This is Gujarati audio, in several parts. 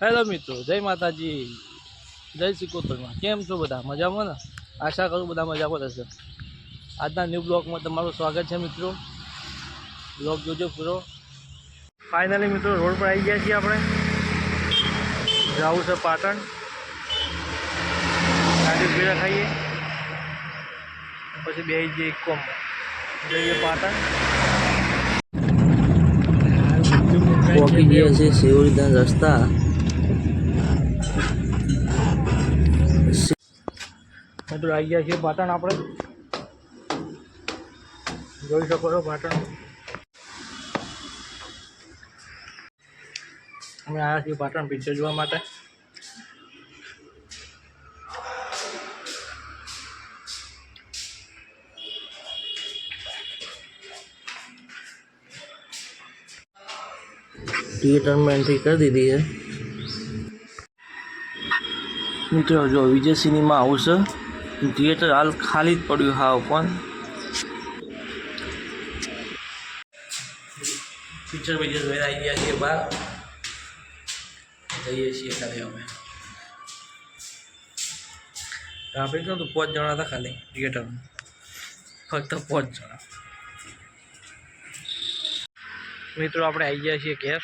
હેલો મિત્રો જય માતાજી. જય સિકોતરમાં કેમ છો બધા? મજામાં ને? આશા કરું બધા મજામાં રહેશે. આજના ન્યૂ બ્લોગમાં તમારું સ્વાગત છે મિત્રો. બ્લોગ જોજો પૂરો. ફાઇનલી મિત્રો રોડ પર આવી ગયા છીએ આપણે. જવું છે પાટણ. ગાડી ભેળા ખાઈએ પછી બે જઈએ કોમ. જઈએ પાટણ. પહોંચી ગયા છે શિવરીના રસ્તા મિત્રો આવી ગયા છીએ પાટણ આપણે જોઈ શકો છો પાટણ અમે આવ્યા છીએ પાટણ પિક્ચર જોવા માટે थिएटर में एंट्री कर दी दी है મિત્રો જો વિજય સિનેમા આવશે થિયેટર હાલ ખાલી જ પડ્યું હાવ પણ. પિક્ચર પિક્ચર જોઈને આવી ગયા છીએ બહાર. જઈએ છીએ ખાલી અમે. આપણે તો પાંચ જણા હતા ખાલી થિયેટરમાં ફક્ત પાંચ જણા. મિત્રો, આપણે આવી ગયા છીએ ઘેર.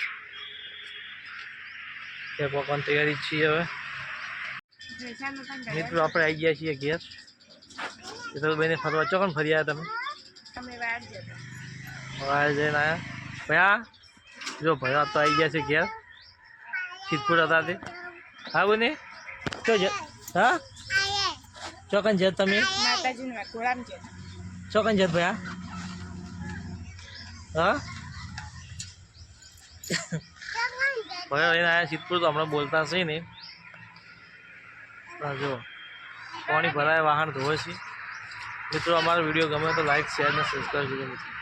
ત્યાં પકવાની તૈયારી છીએ હવે. મિત્રો, આપણે આવી ગયા છીએ ઘેર. બેને ફરવા. ચોકન ફરી આવ્યા તમે? વાર જઈને આવ્યા ભયા? જો, ભયા તો આવી ગયા છે ઘેર. સિદ્ધપુર હતા તે હા, બોને? તો હા? ચોકન છે તમે? ચોકન છે ભયા? હા? ભયા એને આવ્યા સિદ્ધપુર તો હમણાં બોલતા હશે ને. હા જો પાણી ભરાય, વાહન ધોવે છે. મિત્રો, અમારો વીડિયો ગમે તો લાઈક શેર અને સબસ્ક્રાઈબ કરજો મિત્રો